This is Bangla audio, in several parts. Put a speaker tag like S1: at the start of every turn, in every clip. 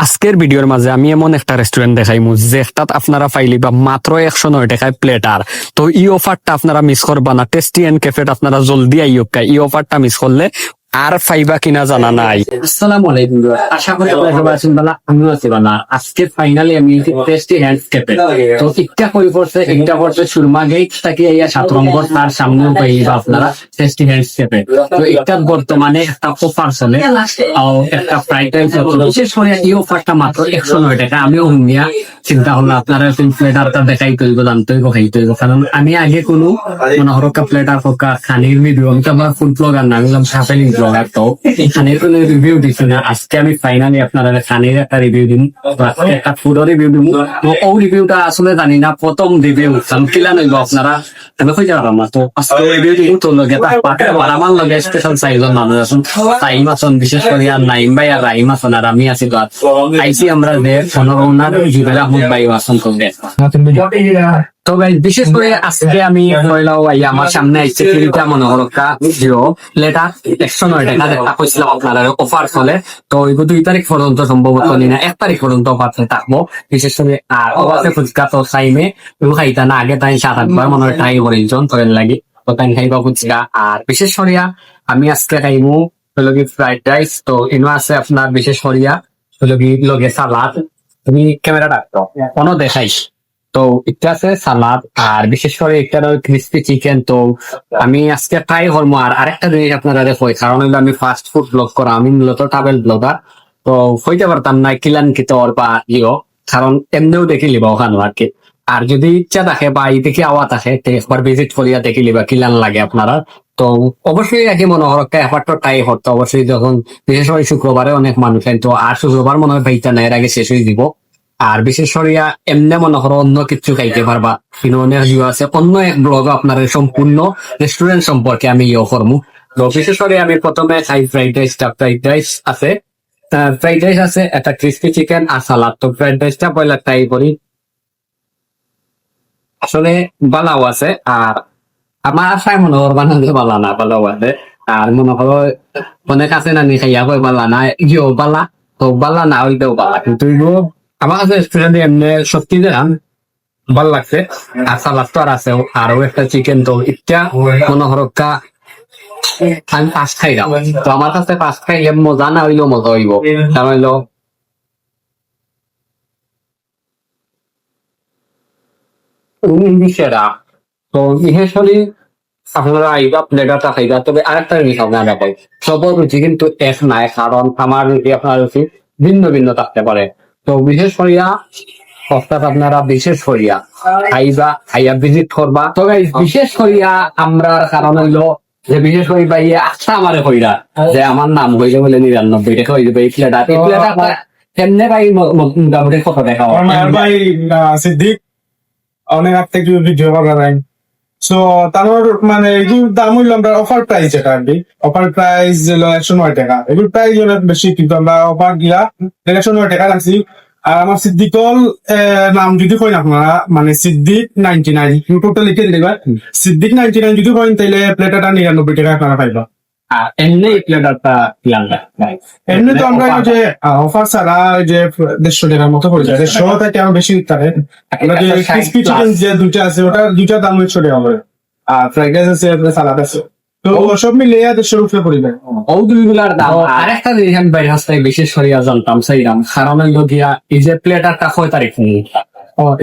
S1: আজকের ভিডিওর মাঝে আমি এমন একটা রেস্টুরেন্ট দেখাইমু যেটাত আপনারা পাইলি বা মাত্র একশো নয় টাকায় প্লেটার তো এই অফারটা আপনারা মিস করবা না টেস্টি এন্ড ক্যাফেট আপনারা জলদি আইয়কা এই অফারটা মিস করলে আর পাইবা কিনা জানা নাই।
S2: আসসালামু আলাইকুম আশা করি আপনারা সবাই আছেন ভালো, আমিও আছি ভালো। আজকে ফাইনালি আমি টেস্টি হ্যান্ডস কেপে তো একটা কই পড়ছে? একটা পড়ছে সুরমা গেট থেকে ইয়া সাত নম্বর তার সামনেও পাইবা আপনারা টেস্টি হ্যান্ডস কেপে তো একটা বর্তমানে একটা অফার চলে আর একটা ফ্রাইড রাইস বিশেষ করে এই অফারটা মাত্র একশো নয় টাকা। আমিও হুমিয়া চিন্তা হলো আপনারা প্লেটারটা দেখাই তৈব জানতে খাই তৈব কারণ আমি আগে কোনো মানে হরকা প্লেটার হকা খানির ভিডিও আমি তো আমার ফুড ব্লগার না, আমি ট্রাভেলিং ব্লগার তো খানির কোনো রিভিউ দিচ্ছি না আজকে আমি ফাইনালি আপনারা খানির একটা রিভিউ দিন। বা একটা ফুডের রিভিউ তো ও রিভিউটা আসলে জানি না প্রথম রিভিউ কারণ কিলা নইব আপনারা আমি কই যাবার না তো আজকে রিভিউ দিন তো লগে তা পাকে আর আমার লগে স্পেশাল সাইজন মানুষ আছেন টাইম আছেন বিশেষ করে আর নাইম ভাই আর রাইম আছেন আর আমি আছি তো আইসি আমরা যে ফোনের জুবেল আহমদ ভাই আছেন তো তো বিশেষ করে আজকে আমি কইলাও আমার সামনে আইছে তিনটা মনোহরকা জিও লেটার একশো নয় টাকা দেখা কইছিলাম আপনারা অফার চলে। তো ওইগুলো দুই তারিখ পর্যন্ত সম্ভবত নি না, এক তারিখ পর্যন্ত অফার থাকব। বিশেষ করে আর অফারে ফুচকা তো সাইমে তুমি খাইতা না আগে তাই সাত আটবার মনে হয় ট্রাই করেছেন তো এর লাগি তাই খাইবা ফুচকা। আর বিশেষ করিয়া আমি আজকে খাইমু হলো কি ফ্রাইড রাইস তো এনো আছে আপনার বিশেষ করিয়া হলো কি লগে সালাদ তুমি ক্যামেরা রাখতো কোনো দেখাইস তো এটা আছে সালাদ, আর বিশেষ করে একটা ক্রিস্পি চিকেন তো আমি আজকে ট্রাই করব। আর আরেকটা জিনিস আপনারা দেখো কারণ হলো আমি ফাস্ট ফুড ব্লগ করা, আমি মূলত ট্রাভেল ব্লগার তো হইতে পারতাম না কিলান কিতর বা ইও কারণ এমনিও দেখি লিবা ওখানে আর কি। আর যদি ইচ্ছা থাকে বা এই দেখে আওয়া থাকে একবার ভিজিট করিয়া দেখি লিবা, কিলান লাগে আপনারা। তো অবশ্যই একই মনে হরক্কা একবার তো ট্রাই করতে অবশ্যই যখন, বিশেষ করে শুক্রবারে অনেক মানুষ তো আর শুক্রবার মনে হয় ভাইটা না এর আগে শেষ হয়ে দিব। আর বিশেষ করিয়া এমনি মনে করো অন্য কিছু খাইতে পারবা। কিন্তু আছে অন্য এক ব্লগ আপনার সম্পূর্ণ রেস্টুরেন্ট সম্পর্কে আমি ইয়ে করব তো বিশেষ করে আমি প্রথমে খাই ফ্রাইড রাইস ফ্রাইড রাইস আছে। ফ্রাইড রাইস আছে, একটা ক্রিস্পি চিকেন আর সালাদ তো ফ্রাইড রাইসটা পয়লা ট্রাই করি। আসলে বালাও আছে, আর আমার আশায় মনে হর বানাতে বালা না, বালাও আছে। আর মনে করো অনেক আছে না নি খাইয়া কই বালা না, ইয়েও বালা। তো বালা না হইলেও বালা, কিন্তু আমার এমনি সত্যি ভালো লাগছে। আর সালাদ তো আর আছে আরও একটা চিকেন তো হরক্কা আমি পাঁচ খাইলাম তো আমার কাছে পাঁচ খাইলে মজা না হইলেও মজা হইব। কারণ হইল আপনারা আইবা তবে কিন্তু এক নাই আপনার ভিন্ন ভিন্ন থাকতে পারে। তো বিশেষ করিয়া অর্থাৎ আপনারা বিশেষ করিয়া খাইবা খাইয়া ভিজিট করবা। তো বিশেষ করিয়া আমরা কারণ হইল যে বিশেষ করি ভাই আচ্ছা আমারে কইরা যে আমার নাম হইলে বলে নিরানব্বই টাকা হয়ে যাবে এই প্লেটার এই প্লেটার এমনি ভাই ম- মোটামুটি কত
S3: আমার ভাই সিদ্দিক অনেক আগ থেকে ভিডিও করা যায় সো তারপর মানে এগুলোর দাম হইল আমরা অফার প্রাইস এটা আর অফার প্রাইস হলো একশো নয় টাকা। এগুলোর প্রাইস হলো বেশি কিন্তু আমরা অফার গিয়া একশো নয় টাকা রাখছি। আর আমার সিদ্দিকল নাম যদি কইন আপনারা মানে সিদ্দিক নাইনটি নাইন টোটাল লিখে দিলে সিদ্দিক নাইনটি নাইন যদি কইন তাহলে প্লেটাটা নিরানব্বই টাকা আপনারা পাইবা।
S2: এমনি এই প্লেটারটা কিলাম
S3: এমনি তো আমরা যে অফার ছাড়া যে দেড়শো টাকার মতো পড়ে যায়। দেড়শো থেকে আরও বেশি উঠতে আমরা যে
S2: একটা
S3: ক্রিসপি চিকেন যে দুইটা আছে ওটা দুইটা দাম টাকা করে আর ফ্রাইড রাইস আছে আপনার সালাদ আছে। তো সব মিলিয়ে দেড়শো রুপে পড়বে
S2: ও দুইগুলার দাম। আর একটা জিনিস আমি বাইরে হাসতে বিশেষ জানতাম সেইরাম কারণ হইল গিয়া এই যে প্লেটারটা কয় তারিখ?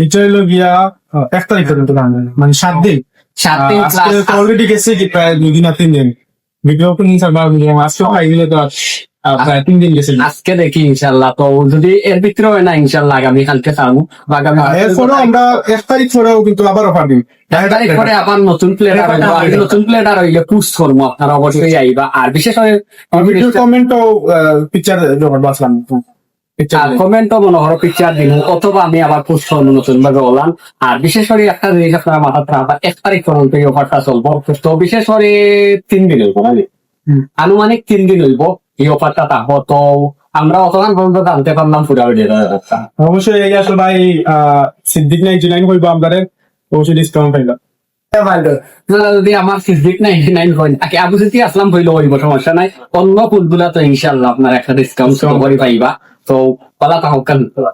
S3: এটা হলো গিয়া এক তারিখ পর্যন্ত মানে সাত দিন।
S2: সাত দিন
S3: আজকে অলরেডি গেছে কি প্রায় দুই দিন আর তিন দিন। ভিডিও আজকে তো আর, তিন দিন গেছে
S2: আজকে দেখি ইনশাল্লাহ তো যদি এর ভিতরে হয় না ইনশাল্লাহ আগামী কালকে
S3: আমরা এক তারিখ পরেও কিন্তু আবার অফার
S2: আবার নতুন প্লেটার হইল আর নতুন প্লেটার হইলে পুস্ট করব আপনারা অবশ্যই আইবা। আর বিশেষ করে
S3: ভিডিও কমেন্টও পিকচার বাসলাম পিকচার
S2: কমেন্টও করো পিকচার দিন। অথবা আমি আবার পোস্ট করব নতুন ভাবে আর বিশেষ করে একটা জিনিস আপনারা মাথাতে এক তারিখ পর্যন্ত এই অফারটা চলবো। তো বিশেষ করে তিন দিন হইব মানে আনুমানিক তিন দিন হইব এই অফারটা থাকব। তো আমরা অতক্ষণ পর্যন্ত জানতে পারলাম পুরা
S3: অবশ্যই এই আসলে ভাই সিদ্দিক নাইনটি নাইন করব আমাদের অবশ্যই ডিসকাউন্ট
S2: যদি আমার ফিজিক নাইনটি নাইন হয় আবু যদি আসলাম হইল হইব সমস্যা নাই। অন্য ফুলগুলা তো ইনশাল্লাহ আপনার একটা ডিসকাউন্ট করে পাইবা। So, wala pa cần kaluluwa.